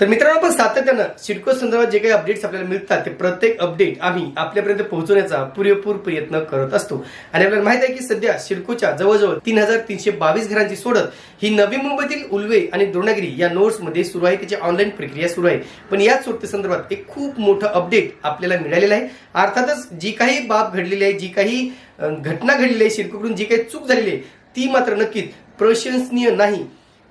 तर मित्रांनो आपण सातत्यानं सिडको संदर्भात जे काही अपडेट्स आपल्याला मिळतात ते प्रत्येक अपडेट आम्ही आपल्यापर्यंत पोहोचवण्याचा पुरेपूर प्रयत्न करत असतो. आणि आपल्याला माहीत आहे की सध्या सिडकोच्या जवळजवळ तीन हजार तीनशे बावीस घरांची सोडत ही नवी मुंबईतील उल्वे आणि द्रोणागिरी या नोट्समध्ये सुरू आहे. त्याची ऑनलाईन प्रक्रिया सुरू आहे. पण याच सोडतीसंदर्भात एक खूप मोठं अपडेट आपल्याला मिळालेलं आहे. अर्थातच जी काही बाब घडलेली आहे जी काही घटना घडलेली आहे सिडकोकडून जी काही चूक झालेली आहे ती मात्र नक्कीच प्रशंसनीय नाही.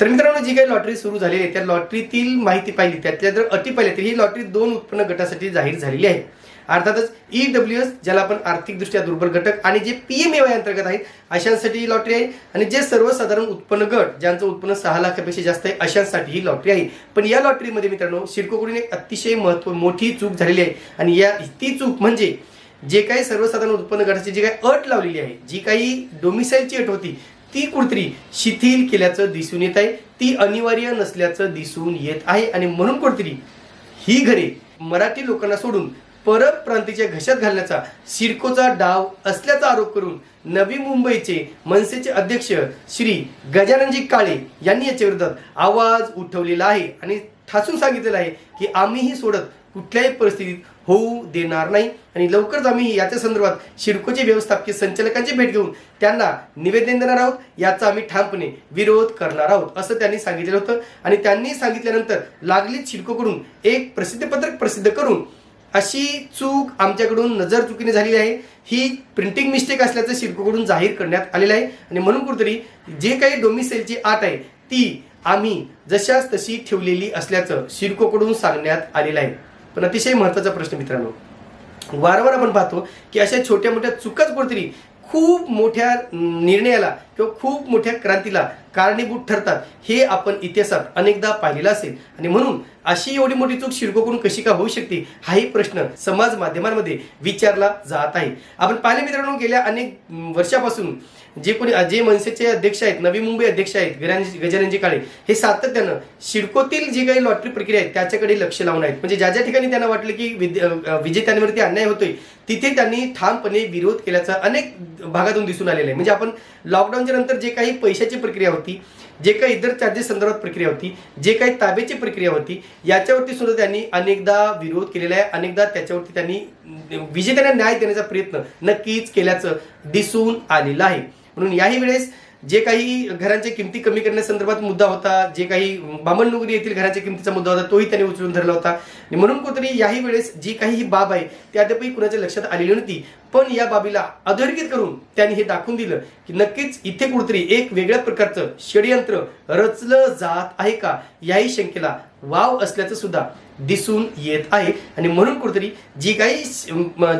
तर मित्रांनो जी काही लॉटरी सुरू झालेली आहे त्या लॉटरीतील माहिती पाहिली त्यातल्या जर अटी पाहिल्या तर ही लॉटरी दोन उत्पन्न गटासाठी जाहीर झालेली आहे. अर्थातच ई डब्ल्यू एस ज्याला आपण आर्थिकदृष्ट्या दुर्बल घटक आणि जे पी एम एवाय अंतर्गत आहेत अशांसाठी ही लॉटरी आहे. आणि जे सर्वसाधारण उत्पन्न गट ज्यांचं उत्पन्न सहा लाखापेक्षा जास्त आहे अशांसाठी ही लॉटरी आहे. पण या लॉटरीमध्ये मित्रांनो सिडकोकडून एक अतिशय महत्त्व मोठी चूक झालेली आहे. आणि या ती चूक म्हणजे जे काही सर्वसाधारण उत्पन्न गटाची जी काही अट लावलेली आहे जी काही डोमिसाईलची अट होती ती कुठतरी शिथिल केल्याचं दिसून येत आहे. ती अनिवार्य नसल्याचं दिसून येत आहे. आणि म्हणून कुठतरी ही घरे मराठी लोकांना सोडून परप्रांतीच्या घशात घालण्याचा सिडकोचा डाव असल्याचा आरोप करून नवी मुंबईचे मनसेचे अध्यक्ष श्री गजाननजी काळे यांनी याच्या विरोधात आवाज उठवलेला आहे. आणि ठासून सांगितलेलं आहे की आम्हीही सोडत कुठल्याही परिस्थितीत होऊ देणार नाही. आणि लवकरच आम्ही याच्या संदर्भात सिडकोचे व्यवस्थापकीय संचालकांची भेट घेऊन त्यांना निवेदन देणार आहोत. याचा आम्ही ठामपणे विरोध करणार आहोत असं त्यांनी सांगितलेलं होतं. आणि त्यांनी सांगितल्यानंतर लागलीच सिडकोकडून एक प्रसिद्धपत्रक प्रसिद्ध करून अशी चूक आमच्याकडून नजर चुकीने झालेली आहे. ही प्रिंटिंग मिस्टेक असल्याचं सिडकोकडून जाहीर करण्यात आलेलं आहे. आणि म्हणून कुठेतरी जे काही डोमिसेलची आट आहे ती आम्ही जशाच तशी ठेवलेली असल्याचं सिडकोकडून सांगण्यात आलेलं आहे. पण अतिशय महत्त्वाचा प्रश्न मित्रांनो. वारंवार आपण पाहतो की अशा छोट्या मोठ्या चुकाच कोणतरी खूप मोठ्या निर्णयाला किंवा खूप मोठ्या क्रांतीला कारणीभूत ठरतात हे आपण इतिहासात अनेकदा पाहिलेलं असेल. आणि म्हणून अशी एवढी मोठी चूक शिरकोकडून कशी का होऊ शकते हाही प्रश्न समाज माध्यमांमध्ये विचारला जात आहे. आपण पाहिले मित्रांनो गेल्या अनेक वर्षापासून जे कोणी जे मनसेचे अध्यक्ष आहेत नवी मुंबई अध्यक्ष आहेत गजाननजी काळे हे सातत्यानं शिडकोतील जी काही लॉटरी प्रक्रिया आहे त्याच्याकडे लक्ष लावून आहेत. म्हणजे ज्या ज्या ठिकाणी त्यांना वाटलं की विजेत्यांवरती अन्याय होतोय तिथे त्यांनी ठामपणे विरोध केल्याचा अनेक भागातून दिसून आलेलं आहे. म्हणजे आपण लॉकडाऊनच्या नंतर जे काही पैशाची प्रक्रिया होती जे काही इतर चार्जेस संदर्भात प्रक्रिया होती जे काही ताब्याची प्रक्रिया होती याच्यावरती सुद्धा त्यांनी अनेकदा विरोध केलेला आहे. अनेकदा त्याच्यावरती त्यांनी विजेत्यांना न्याय देण्याचा प्रयत्न नक्कीच केल्याचं दिसून आलेलं आहे. म्हणून याही वेळेस जे काही घरांच्या किमती कमी करण्यासंदर्भात मुद्दा होता जे काही बामणनगरी येथील घरांच्या किमतीचा मुद्दा होता तोही त्यांनी उचलून धरला होता. आणि म्हणून कोणतरी याही वेळेस जी काही ही बाब आहे ती अद्यापही कुणाच्या लक्षात आलेली नव्हती. पण या बाबीला अधोरेखित करून त्यांनी हे दाखवून दिलं की नक्कीच इथे कुठतरी एक वेगळ्या प्रकारचं षडयंत्र रचलं जात आहे का याही शंकेला वाव असल्याचं सुद्धा दिसून येत आहे. आणि म्हणून कुठतरी जी काही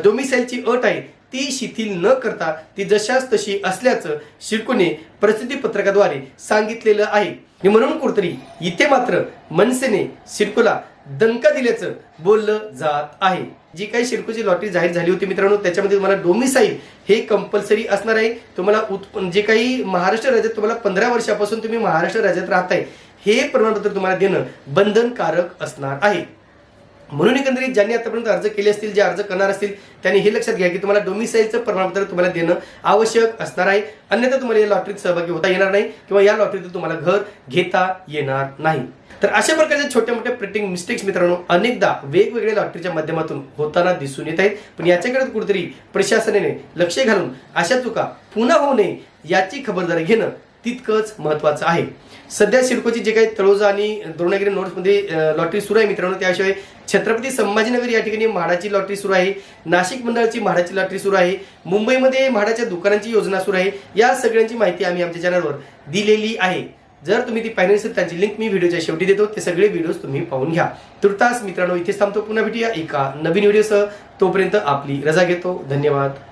डोमिसाईलची अट आहे ती शिथिल न करता ती जशाच तशी असल्याचं शिडकोने प्रसिद्धी पत्रकाद्वारे सांगितलेलं आहे. आणि म्हणून कुठतरी इथे मात्र मनसेने सिडकोला दणका दिल्याचं बोललं जात आहे. जी काही सिडकोची लॉटरी जाहीर झाली होती मित्रांनो त्याच्यामध्ये तुम्हाला डोमिसाईल हे कंपल्सरी असणार आहे. तुम्हाला उत्पन्न जे काही महाराष्ट्र राज्यात तुम्हाला पंधरा वर्षापासून तुम्ही महाराष्ट्र राज्यात राहताय हे प्रमाणपत्र तुम्हाला देणं बंधनकारक असणार आहे. म्हणून एकंदरीत ज्यांनी आतापर्यंत अर्ज केले असतील जे अर्ज करणार असतील त्यांनी हे लक्षात घ्या की तुम्हाला डोमिसाईलचं प्रमाणपत्र तुम्हाला देणं आवश्यक असणार आहे. अन्यथा तुम्हाला या लॉटरीत सहभागी होता येणार नाही किंवा या लॉटरीतून तुम्हाला घर घेता येणार नाही. तर अशा प्रकारच्या छोट्या मोठ्या प्रिंटिंग मिस्टेक्स मित्रांनो अनेकदा वेगवेगळ्या लॉटरीच्या माध्यमातून होताना दिसून येत आहेत. पण याच्याकडे कुठेतरी प्रशासनाने लक्ष घालून अशा चुका पुन्हा होऊ नये याची खबरदारी घेणं तितकंच महत्वाचं आहे. सध्या सिडकोची जे काही तळोजा आणि द्रोणागिरी नोट्समध्ये लॉटरी सुरू आहे मित्रांनो. त्याशिवाय छत्रपती संभाजीनगर या ठिकाणी म्हाडाची लॉटरी सुरू आहे. नाशिक मंडळाची म्हाडाची लॉटरी सुरू आहे. मुंबईमध्ये म्हाडाच्या दुकानांची योजना सुरू आहे. या सगळ्यांची माहिती आम्ही आमच्या चॅनलवर दिलेली आहे. जर तुम्ही ती पाहिली असेल त्यांची लिंक मी व्हिडिओच्या शेवटी देतो. ते सगळे व्हिडिओज तुम्ही पाहून घ्या. तुर्तास मित्रांनो इथेच थांबतो. पुन्हा भेटूया एका नवीन व्हिडिओसह तोपर्यंत आपली रजा घेतो. धन्यवाद.